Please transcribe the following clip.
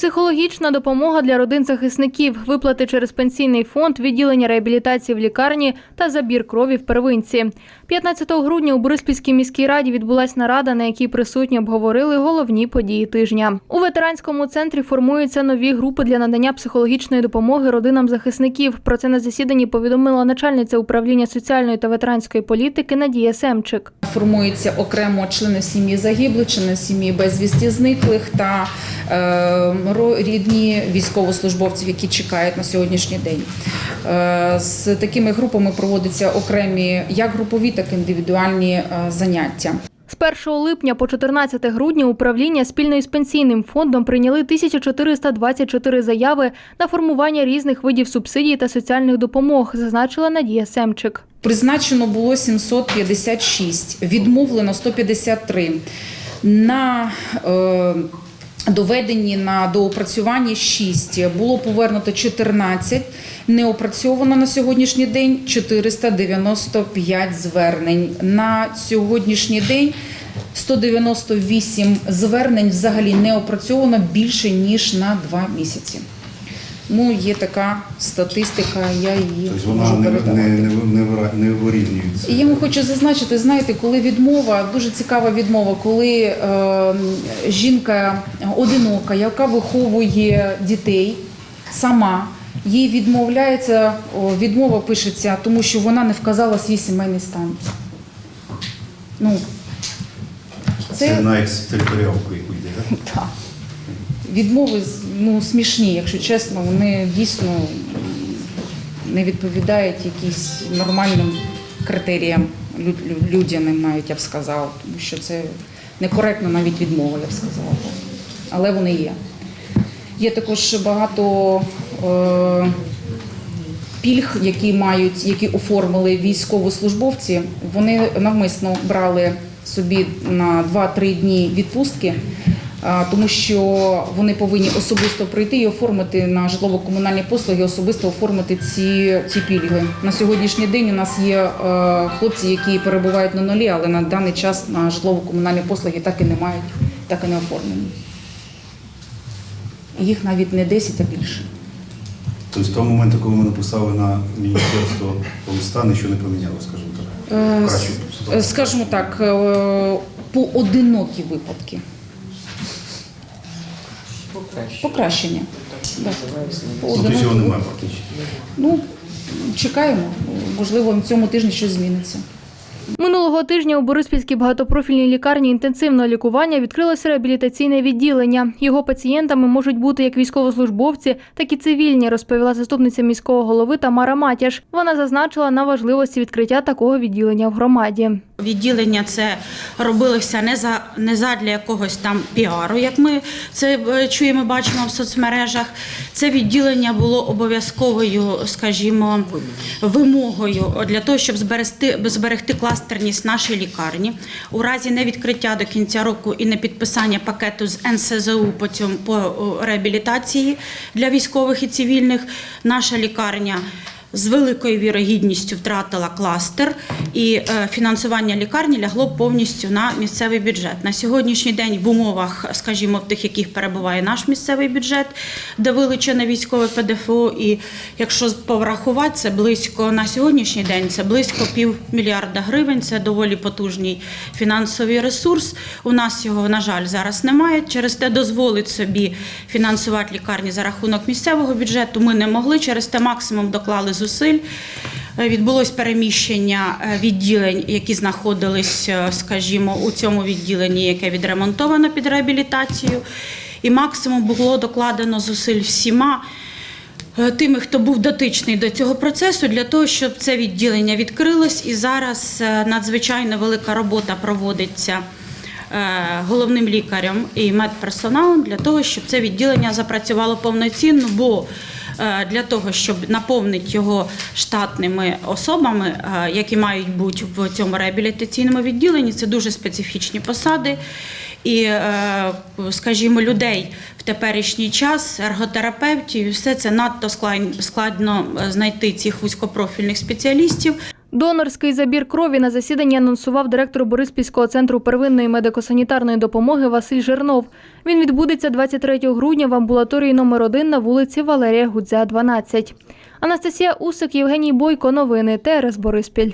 Психологічна допомога для родин захисників, виплати через пенсійний фонд, відділення реабілітації в лікарні та забір крові в первинці. 15 грудня у Бориспільській міській раді відбулась нарада, на якій присутні обговорили головні події тижня. У ветеранському центрі формуються нові групи для надання психологічної допомоги родинам захисників. Про це на засіданні повідомила начальниця управління соціальної та ветеранської політики Надія Семчик. Формуються окремо члени сім'ї загиблих, члени сім'ї безвісті зниклих та е, рідні військовослужбовців, які чекають на сьогоднішній день. Е, з такими групами проводяться окремі як групові, так і індивідуальні е, заняття. З 1 липня по 14 грудня управління спільно із пенсійним фондом прийняли 1424 заяви на формування різних видів субсидій та соціальних допомог, зазначила Надія Семчик. Призначено було 756, відмовлено 153. На е, доведені на доопрацювання 6, було повернуто 14, неопрацьовано на сьогоднішній день 495 звернень. На сьогоднішній день 198 звернень взагалі не опрацьовано більше ніж на 2 місяці. Ну, є така статистика, я її Тобто вона можу не, передавати. не, не, не, не вирівнюється. І я вам хочу зазначити, знаєте, коли відмова, дуже цікава відмова, коли е, жінка одинока, яка виховує дітей сама, їй відмовляється, відмова пишеться, тому що вона не вказала свій сімейний стан. Ну, Це, це, на екстериторіалку яку йде, так? так. Відмови ну, смішні, якщо чесно, вони дійсно не відповідають якісь нормальним критеріям лю- лю- людяним, навіть я б сказала, тому що це некоректно навіть відмова, я б сказала. Але вони є. Є також багато е, пільг, які мають, які оформили військовослужбовці. Вони навмисно брали собі на 2-3 дні відпустки, тому що вони повинні особисто прийти і оформити на житлово-комунальні послуги, особисто оформити ці, ці пільги. На сьогоднішній день у нас є е, хлопці, які перебувають на нулі, але на даний час на житлово-комунальні послуги так і не мають, так і не оформлені. Їх навіть не 10, а більше. Тобто з того моменту, коли ми написали на міністерство листа, нічого не поміняло, скажімо так. Е. Скажімо так, е, поодинокі випадки. Покращення. Да. Ну, немає практично. Ну, чекаємо. Можливо, на цьому тижні щось зміниться. Минулого тижня у Бориспільській багатопрофільній лікарні інтенсивного лікування відкрилося реабілітаційне відділення. Його пацієнтами можуть бути як військовослужбовці, так і цивільні, розповіла заступниця міського голови Тамара Матяш. Вона зазначила на важливості відкриття такого відділення в громаді. Відділення це робилося не за не задля якогось там піару, як ми це е, чуємо, бачимо в соцмережах. Це відділення було обов'язковою, скажімо, вимогою для того, щоб зберегти зберегти кластерність нашої лікарні. У разі невідкриття до кінця року і не підписання пакету з НСЗУ по цьому по реабілітації для військових і цивільних, наша лікарня з великою вірогідністю втратила кластер, і е, фінансування лікарні лягло повністю на місцевий бюджет. На сьогоднішній день в умовах, скажімо, в тих, яких перебуває наш місцевий бюджет, де вилучене військове ПДФО, і якщо порахувати, це близько на сьогоднішній день це близько півмільярда гривень. Це доволі потужний фінансовий ресурс. У нас його, на жаль, зараз немає. Через те дозволить собі фінансувати лікарні за рахунок місцевого бюджету. Ми не могли. Через те максимум доклали зусиль. Е, Відбулось переміщення е, відділень, які знаходились, е, скажімо, у цьому відділенні, яке відремонтовано під реабілітацію. І максимум було докладено зусиль всіма тими, хто був дотичний до цього процесу, для того, щоб це відділення відкрилось. І зараз надзвичайно велика робота проводиться головним лікарем і медперсоналом для того, щоб це відділення запрацювало повноцінно. Бо для того, щоб наповнити його штатними особами, е, які мають бути в цьому реабілітаційному відділенні, це дуже специфічні посади. І, е, скажімо, людей в теперішній час, ерготерапевтів, все це надто склад- складно е, знайти цих вузькопрофільних спеціалістів. Донорський забір крові на засіданні анонсував директор Бориспільського центру первинної медико-санітарної допомоги Василь Жернов. Він відбудеться 23 грудня в амбулаторії номер 1 на вулиці Валерія Гудзя, 12. Анастасія Усик, Євгеній Бойко. Новини ТРС Бориспіль.